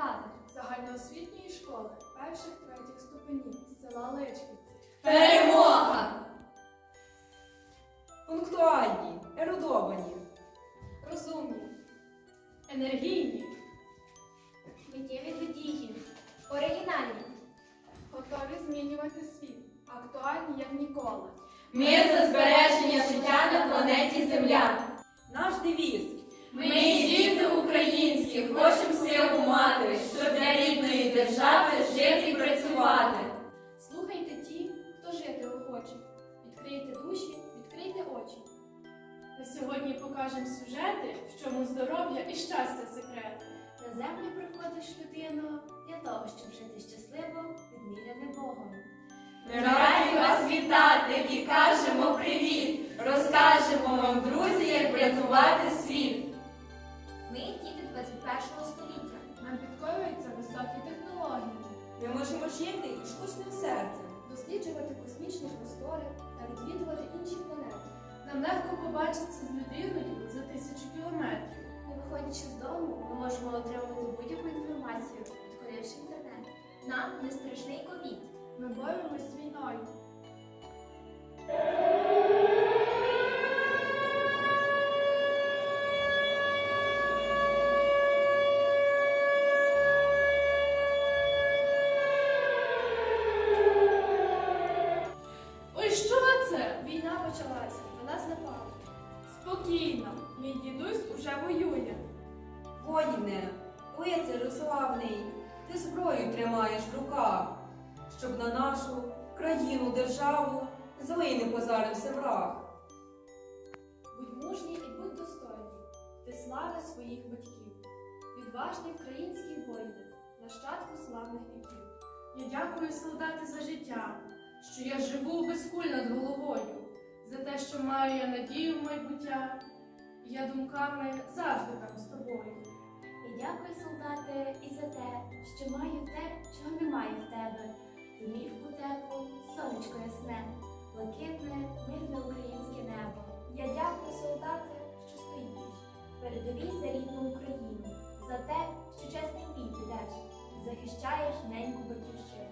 агітбригада. загальноосвітньої школи перших третіх ступенів села Личківці. Перемога! Пунктуальні, ерудовані, Розумні, енергійні, Миттєві до дії. Оригінальні. готові змінювати світ, актуальні як ніколи. Ми за збереження життя на планеті Земля. Наш девіз. Ми, діти українські, хочемо силу мати, щоб для рідної держави жити і працювати. Слухайте ті, хто жити охоче. Відкрийте душі, відкрийте очі. На сьогодні покажемо сюжети, в чому здоров'я і щастя секрет. На землю приходиш людину для того, щоб жити щасливо, відміряне Богом. Ми раді вас вітати і кажемо привіт. Розкажемо вам, друзі, як врятувати світ. Ми можемо жити і штучним серцем. досліджувати космічні простори та відвідувати інші планети. Нам легко побачитися з людиною за тисячу кілометрів. Не виходячи з дому, ми можемо отримати будь-яку інформацію, відкривши інтернет. Нам не страшний ковід. Ми боремось з війною. Слави своїх батьків, відважний український воїн, нащадку славних віків. Я дякую, солдати, за життя, що я живу без куль над головою, за те, що маю я надію в майбуття, і я думками завжди там з тобою. І дякую, солдати, і за те, що маю те, чого немає в тебе. Домівку теплу, сонечко ясне, блакитне, мирне українське небо. Я дякую, солдати, що стоїш. Передовій за рідну Україну, за те, що чесний бій підеш, захищаєш неньку батьківщину.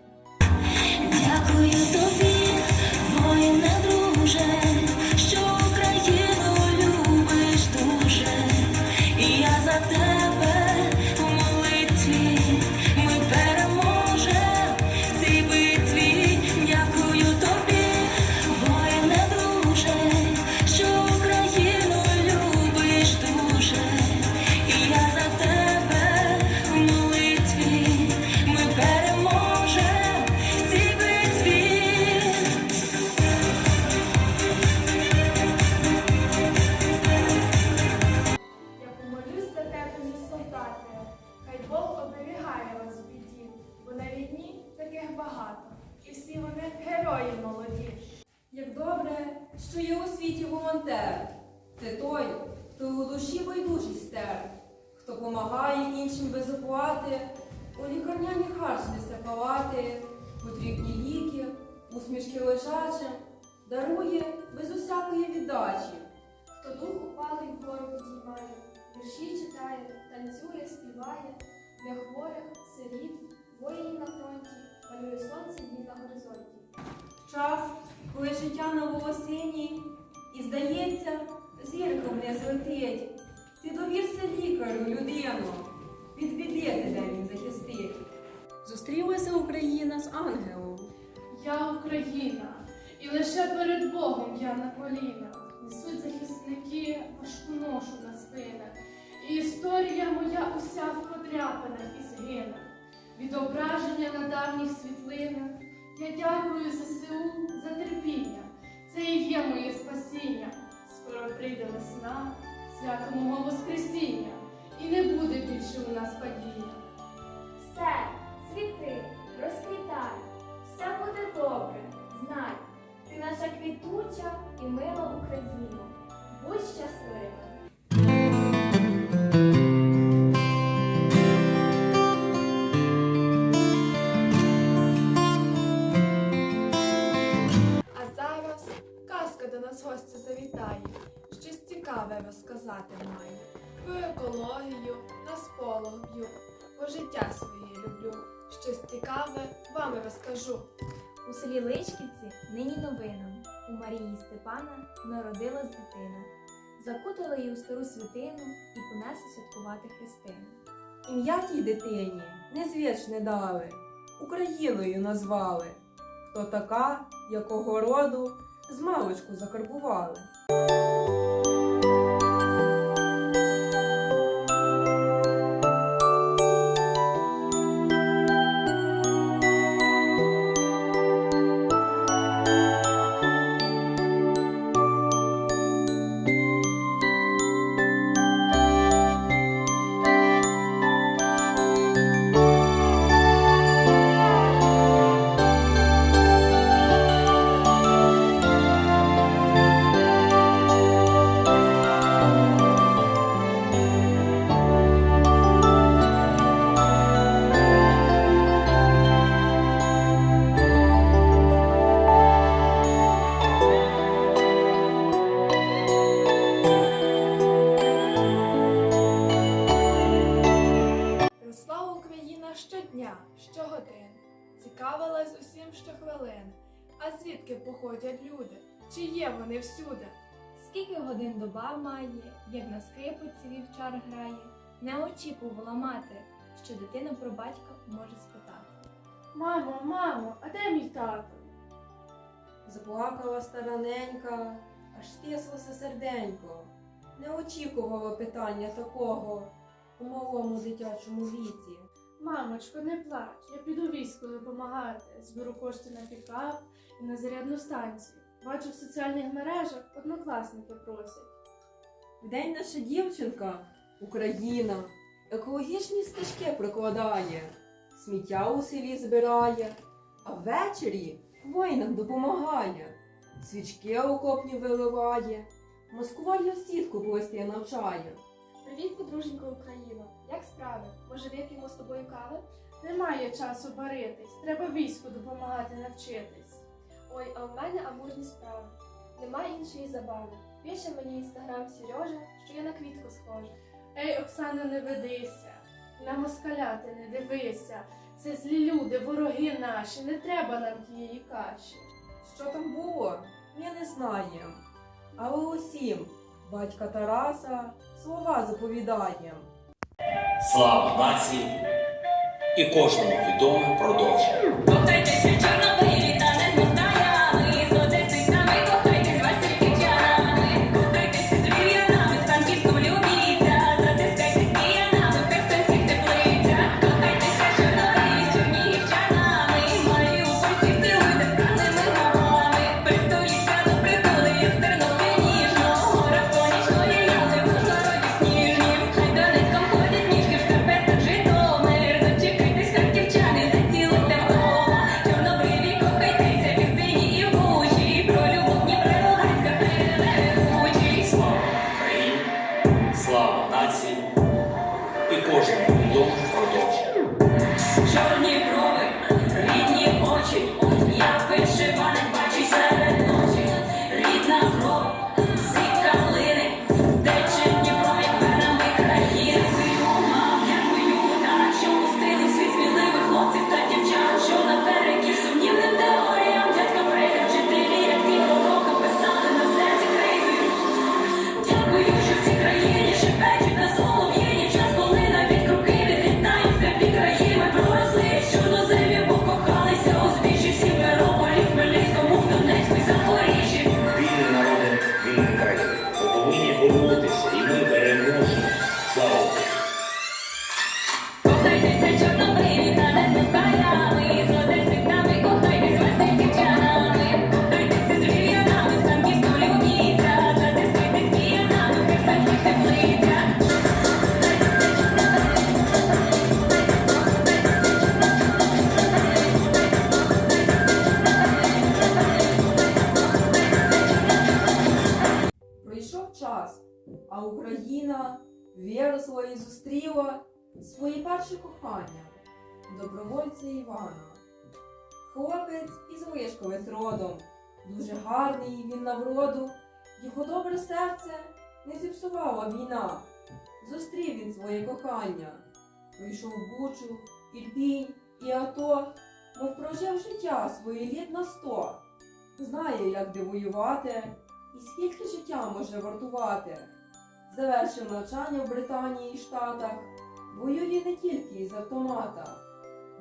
Вірші читає, танцює, співає, для хворих, сиріт, воїнів на фронті, малює сонце дні на горизонті. Час, коли життя на волосині, і здається, зірка вниз летить. Ти довірся лікарю, людину, від біди тебе він захистить. Зустрілася Україна з ангелом. Я Україна, і лише перед Богом я на колінах. Несуть захисники уся в подряпинах і згинах. Відображення на давніх світлинах. Я дякую ЗСУ за терпіння. Це і є моє спасіння. Скоро прийде весна, свято мого Воскресіння, і не буде більше у нас падіння. Все, цвіти, розквітай, все буде добре. Знай, ти наша квітуча і мила Україна. Будь щаслива! Життя своє люблю. Щось цікаве вам розкажу. У селі Личківці нині новина. У Марії Степана народилась дитина. Закутали її у стару святину і понесли святкувати Христину. Ім'я тій дитині незвічне дали, Україною назвали. Хто така, якого роду, з маличку закарбували. Скільки годин доба має, як на скрипці вівчар грає, не очікувала мати, що дитина про батька може спитати. Мамо, мамо, а де мій тато? Заплакала стараненька, аж стислося серденько. Не очікувала питання такого у малому дитячому віці. Мамочко, не плач, я піду війську допомагати. Зберу кошти на пікап і на зарядну станцію. Бачу в соціальних мережах однокласники просять. Вдень наша дівчинка, Україна, екологічні стежки прокладає, сміття у селі збирає, а ввечері воїнам допомагає, свічки окопні виливає, маскувальну сітку плести навчає. Привіт, подруженько Україно! Як справи? Може, вип'ємо з тобою кави? Немає часу баритись, треба війську допомагати навчитись. Ой, а в мене амурні справи. Нема іншої забави. Пише мені інстаграм Сережа, що я на квітку схожа. Ей, Оксано, не ведися, на москаля ти не дивися. Це злі люди, вороги наші, не треба нам тієї каші. Що там було, ми не знаємо. Але усім батька Тараса слова заповідає. Слава нації і кожному відоме продовження. competencia своє перше кохання добровольця Івана. Хлопець із Лишковець родом, дуже гарний він на вроду, його добре серце не зіпсувала війна. Зустрів він своє кохання, пройшов Бучу, Ірпінь і АТО, мов прожив життя своє літ на сто. Знає, як де воювати, і скільки життя може вартувати. Завершив навчання в Британії і Штатах, воює не тільки із автомата.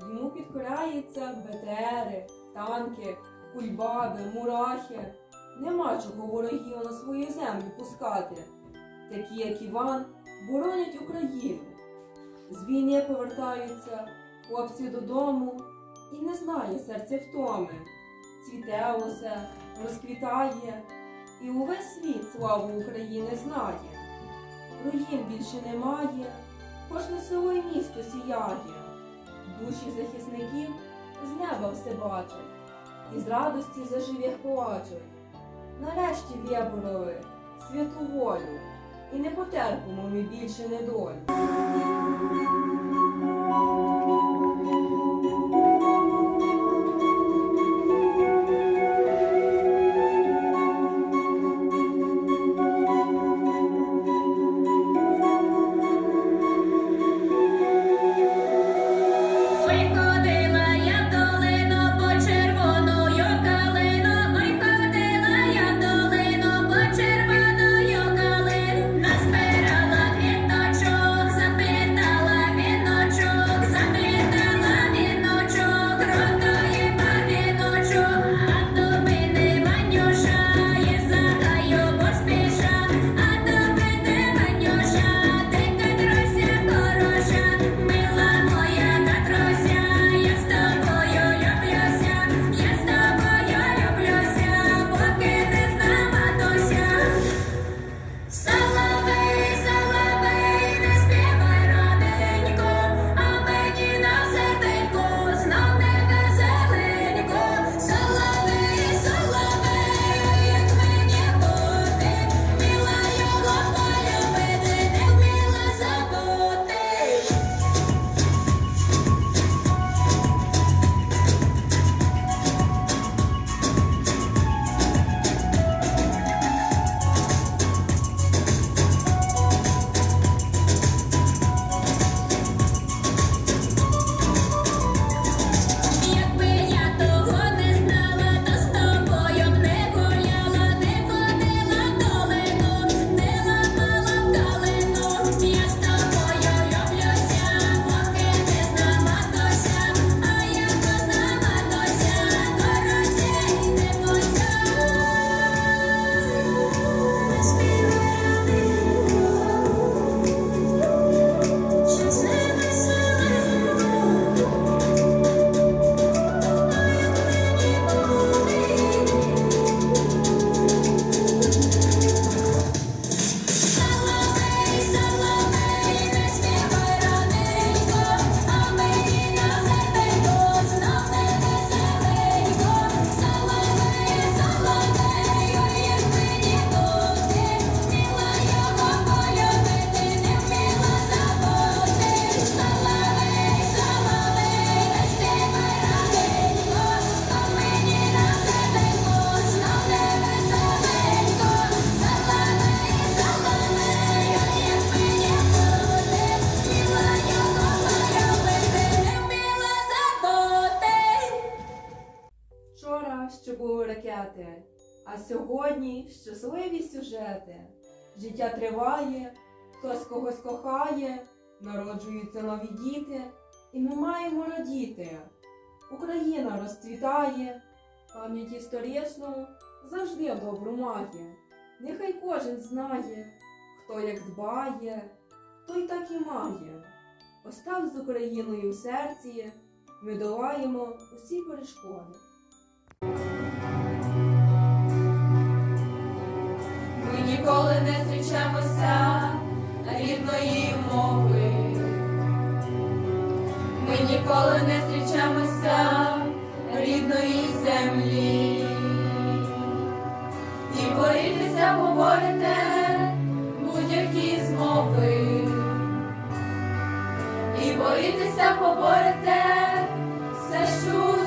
Йому підкоряються БТРи, танки, кульбаби, мурахи. Нема чого ворогів на свою землю пускати. Такі, як Іван, боронять Україну. З війни повертаються хлопці додому і не знає серця втоми. Цвіте усе, розквітає, і увесь світ славу України знає. Руїн більше немає, кожне село і місто сіяє. Душі захисників з неба все бачать, і з радості зажив'ях плачуть. Нарешті вибороли святу волю, і не потерпимо ми більше недолю. А сьогодні щасливі сюжети. Життя триває, хтось когось кохає, народжуються нові діти, і ми маємо радіти. Україна розцвітає, пам'ять історичну завжди добру має. Нехай кожен знає, хто як дбає, той так і має. Остав з Україною в серці, ми долаємо усі перешкоди. Ніколи не зустрічемося рідної мови. Ми ніколи не зустрічемося рідної землі. І борітися поборете будь-які змови. І борітися поборете все, що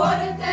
What a day.